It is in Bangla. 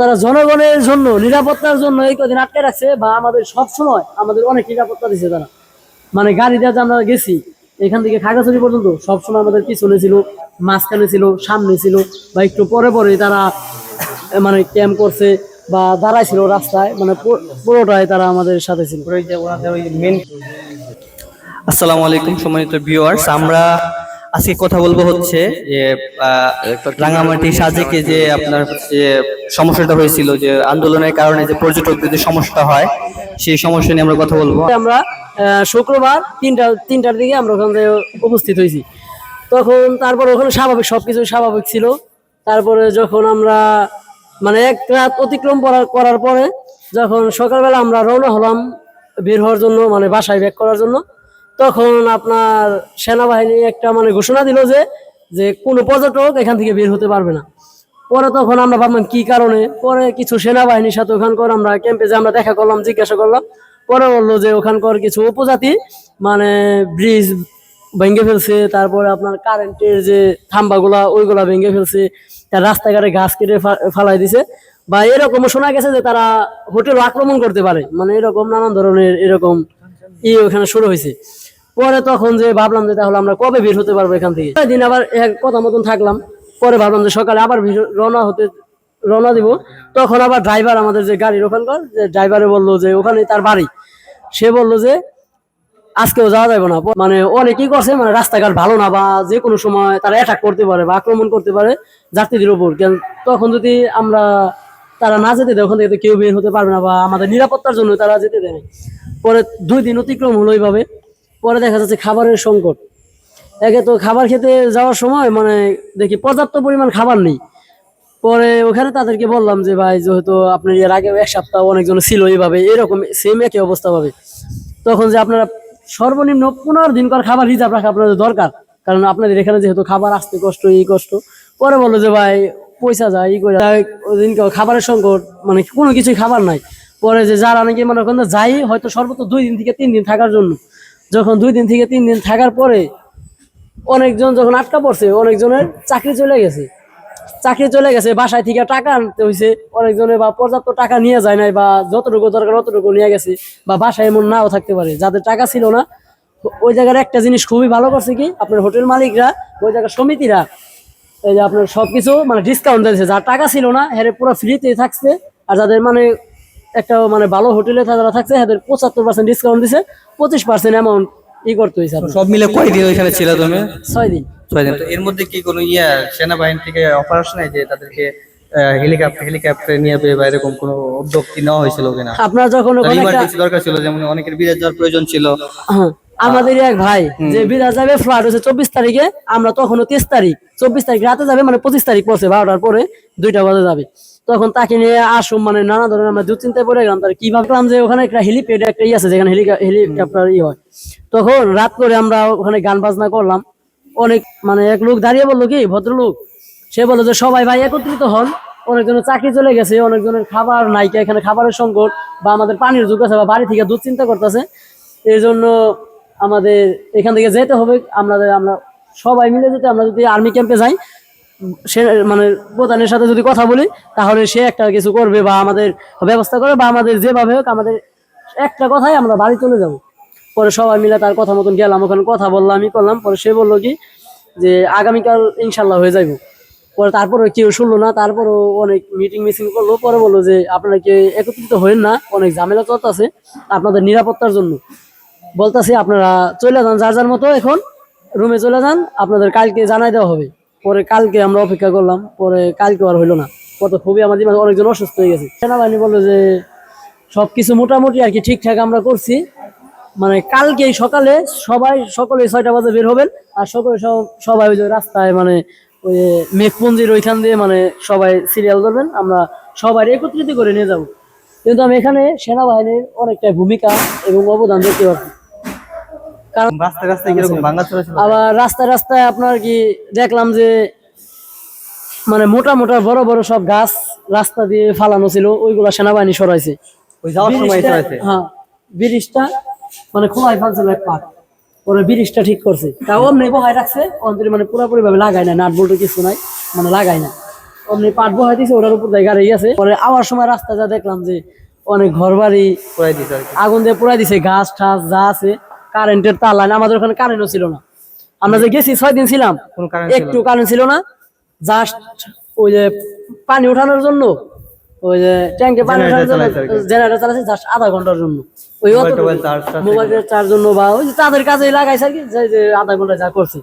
তারা জনগণের জন্য, নিরাপত্তার জন্য এই কদিন আটকে রাখছে বা আমাদের সব সময় আমাদের অনেক নিরাপত্তা দিচ্ছে তারা। মানে গাড়ি দিয়ে আমরা গেছি, এখান থেকে খাগড়াছড়ি পর্যন্ত সবসময় আমাদের পিছনে ছিল, মাঝখানে ছিল, সামনে ছিল বা একটু পরে পরে তারা মানে ক্যাম্প করছে বা দাঁড়ায় ছিল রাস্তায় মানে পুরোটাই তারা আমাদের সাথে ছিল। আসসালামু আলাইকুম, সম্মানিত ভিউয়ার্স আমরা আজকে কথা বলব হচ্ছে যে আহ, রাঙামাটি সাজেকে যে আপনার যে সমস্যাটা হয়েছিল যে আন্দোলনের কারণে যে পর্যটকদের যে সমস্যা হয় সেই সমস্যা নিয়ে আমরা কথা বলব। আমরা আহ, শুক্রবার তিনটা তিনটার দিকে আমরা ওখান থেকে উপস্থিত হয়েছি। তখন তারপর ওখানে স্বাভাবিক সবকিছু স্বাভাবিক ছিল। তারপরে যখন আমরা মানে এক রাত অতিক্রম করার করার পরে যখন সকালবেলা আমরা রওনা হলাম বের হওয়ার জন্য মানে বাসায় ব্যাক করার জন্য তখন আপনার সেনাবাহিনী একটা মানে ঘোষণা দিল যে যে কোনো পর্যটক এখান থেকে বের হতে পারবে না। পরে তখন আমরা ভাবলাম, কি কারণে? পরে কিছু সেনাবাহিনীর সাথে ওখানকার আমরা ক্যাম্পে যে আমরা দেখা করলাম, জিজ্ঞাসা করলাম। পরে বলল যে ওখানকার কিছু উপজাতি মানে ব্রিজ ভেঙে ফেলছে, তারপরে আপনার কারেন্টের যে থাম্বাগুলা, ওইগুলা ভেঙে ফেলছে, তার রাস্তাঘাটে গাছ কেটে ফালাই দিছে। বা এরকমও শোনা গেছে যে তারা হোটেল আক্রমণ করতে পারে। মানে এরকম নানান ধরনের এরকম ই ওখানে শুরু হয়েছে। পরে তখন যে ভাবলাম যে তাহলে আমরা কবে বের হতে পারব এখান থেকে। দিন আবার কথা মতন থাকলাম, পরে ভাবলাম যে সকালে আবার বের- রওনা হতে, রওনা দিব। তখন আবার ড্রাইভার আমাদের যে গাড়ির ওখানকার, যে ড্রাইভারে বলল যে ওখানে তার বাড়ি। সে বলল যে আজকেও যাওয়া যাবে না। মানে অনেকেই করছে মানে রাস্তাঘাট ভালো না বা যে কোনো সময় তারা অ্যাটাক করতে পারে বা আক্রমণ করতে পারে যাত্রীদের কেন তখন যদি আমরা তারা না যেতে দেয়, ওখান থেকে কেউ বের হতে পারবে না বা আমাদের নিরাপত্তার জন্য তারা যেতে দেয় পরে দুই দিন অতিক্রম হলো এইভাবে। পরে দেখা যাচ্ছে খাবারের সংকট। একে তো খাবার খেতে যাওয়ার সময় মানে দেখি পর্যাপ্ত পরিমাণ খাবার নেই। পরে ওখানে তাদেরকে বললাম যে, ভাই, যেহেতু আপনার এর আগে এক সপ্তাহ অনেকজন ছিল এইভাবে, এরকম সেম একই অবস্থা পাবে তখন যে আপনারা সর্বনিম্ন পনেরো দিনকার খাবার রিজার্ভ রাখা আপনাদের দরকার। কারণ আপনাদের এখানে যেহেতু খাবার আসতে কষ্ট, এই কষ্ট। পরে বলল যে, ভাই, পয়সা যায় ই করে ওদিনকে খাবারের সংকট মানে কোনো কিছুই খাবার নাই। পরে যে যারা নাকি মানে ওখানে যাই, হয়তো সর্বোচ্চ দুই দিন থেকে তিন দিন থাকার জন্য। যখন দুই দিন থেকে তিন দিন থাকার পরে অনেকজন যখন আটকা পড়ছে, অনেকজনের চাকরি চলে গেছে। চাকরি চলে গেছে, বাসায় থেকে টাকা আনতে হয়েছে অনেকজনের বা পর্যাপ্ত টাকা নিয়ে যায় নাই বা যতটুকু দরকার অতটুকু নিয়ে গেছে বা বাসায় এমন নাও থাকতে পারে। যাদের টাকা ছিল না, ওই জায়গার একটা জিনিস খুবই ভালো করছে কি, আপনার হোটেল মালিকরা, ওই জায়গার সমিতিরা, এই যে আপনার সবকিছু মানে ডিসকাউন্ট দিয়েছে। যার টাকা ছিল না হেরে পুরো ফ্রিতে থাকছে। আর যাদের মানে একটা মানে ভালো হোটেলে যারা থাকছে এদের পঁচাত্তর পার্সেন্ট ডিসকাউন্ট দিছে পঁচিশ পার্সেন্ট অ্যামাউন্ট ই করতে হয়েছে সব মিলে কয়দিন ওইখানে ছিল তুমি? ছয় দিন। ছয় দিন। এর মধ্যে কি কোনো ইয়া সেনাবাহিনী থেকে অফার আসে নাই যে তাদেরকে হেলিকপ্টার হেলিকপ্টার নিয়ে বা এরকম কোনো উদ্যোগ কি নেওয়া হয়েছিল কিনা? আপনার যখন ওখানে ইমার্জেন্সি দরকার ছিল যেমন অনেকের বিদেশ যাওয়ার প্রয়োজন ছিল। হ্যাঁ, আমাদের এক ভাই যে বিরাজ যাবে ফ্লাইট হচ্ছে চব্বিশ তারিখে আমরা তখনও তেইশ তারিখ চব্বিশ তারিখ রাতে যাবে মানে পঁচিশ তারিখ পড়ছে বারোটার পরে দুইটা বাজে যাবে। তখন তাকে নিয়ে আসুম মানে নানা ধরনের আমরা দুশ্চিন্তায় পড়ে গেলাম। তার কি ভাবলাম যে ওখানে একটা হেলিপ্যাড, একটা ই আছে, যেখানে হেলিকপ্টার ই হয়। তখন রাত করে আমরা ওখানে গান বাজনা করলাম। অনেক মানে এক লোক দাঁড়িয়ে বলল কি, ভদ্রলোক, সে বলল যে সবাই ভাই একত্রিত হন। অনেকজনের চাকরি চলে গেছে, অনেকজনের খাবার নাইকা এখানে খাবারের সংকট বা আমাদের পানির যুগ আছে বা বাড়ি থেকে দুশ্চিন্তা করতেছে। এই জন্য আমাদের এখান থেকে যেতে হবে। আমাদের আমরা সবাই মিলে যদি আমরা যদি আর্মি ক্যাম্পে যাই সে মানে প্রধানের সাথে যদি কথা বলি, তাহলে সে একটা কিছু করবে বা আমাদের ব্যবস্থা করে বা আমাদের যেভাবে হোক, আমাদের একটা কথাই আমরা বাড়ি চলে যাব। পরে সবাই মিলে তার কথা মতন গেলাম, ওখানে কথা বললাম আমি করলাম, পরে সে বলল কি, যে আগামীকাল ইনশাল্লাহ হয়ে যাইব। পরে তারপরে কেউ শুনলো না, তারপরও অনেক মিটিং মিটিং করল, পরে বলল যে, আপনারা কেউ একত্রিত হয়েন না, অনেক ঝামেলা চলতেছে, আপনাদের নিরাপত্তার জন্য। বলতেছি, আপনারা চলে যান, যার যার মতো এখন রুমে চলে যান, আপনাদের কালকে জানাই দেওয়া হবে। পরে কালকে আমরা অপেক্ষা করলাম, পরে কালকে আর হইল না। কত খুবই আমাদের অনেকজন অসুস্থ হয়ে গেছে। সেনাবাহিনী বলল যে, সবকিছু মোটামুটি আর কি ঠিকঠাক আমরা করছি। মানে কালকে সকালে সবাই, সকলে ছয়টা বাজে বের হবেন, আর সকলে সব, সবাই ওই যে রাস্তায় মানে ওই মেঘপুঞ্জির ওইখান দিয়ে মানে সবাই সিরিয়াল ধরবেন, আমরা সবাই একত্রিত করে নিয়ে যাব। কিন্তু আমি এখানে সেনাবাহিনীর অনেকটা ভূমিকা এবং অবদান দেখতে পাচ্ছি। কারণ রাস্তা রাস্তায় কীরকম ছিল? আবার রাস্তায় রাস্তায় আপনার কি দেখলাম যে মানে মোটা মোটা বড় বড় সব গাছ রাস্তা দিয়ে ফালানো ছিল ওইগুলা সেনাবাহিনী সরাইছে। ওই যাওয়ার সময় ব্রিজটা- হ্যাঁ ব্রিজটা মানে খোলাই ফেলছিল এক পাট পরে ব্রিজটা ঠিক করছে। তাও অমনি বহাই রাখছে অন্তরে মানে পুরোপুরি ভাবে লাগায় না নাট বল্টু কিছু নাই মানে লাগায় না। অমনি পাট বহাই দিছে ওটার উপর দিয়ে গাড়ি গেছে। পরে আওয়ার সময় রাস্তা যা দেখলাম যে অনেক ঘর বাড়ি আগুন দিয়ে পুরাই দিছে গাছ টাছ যা আছে। কারেন্টের তার লাইন আমাদের ওখানে কারেন্টও ছিল না। আমরা যে গেছি ছয় দিন ছিলাম একটু কারেন্ট ছিল না। জাস্ট ওই যে পানি উঠানোর জন্য ওই যে ট্যাঙ্কে পানি উঠানোর ওঠানোর জন্য। জেনারেটর চালাচ্ছে জাস্ট আধা ঘণ্টার জন্য। ওই মোবাইল চার্জ চার জন্য বা ওই যে তাদের কাজে লাগাইছে আর কি আধা ঘণ্টা যা করছে।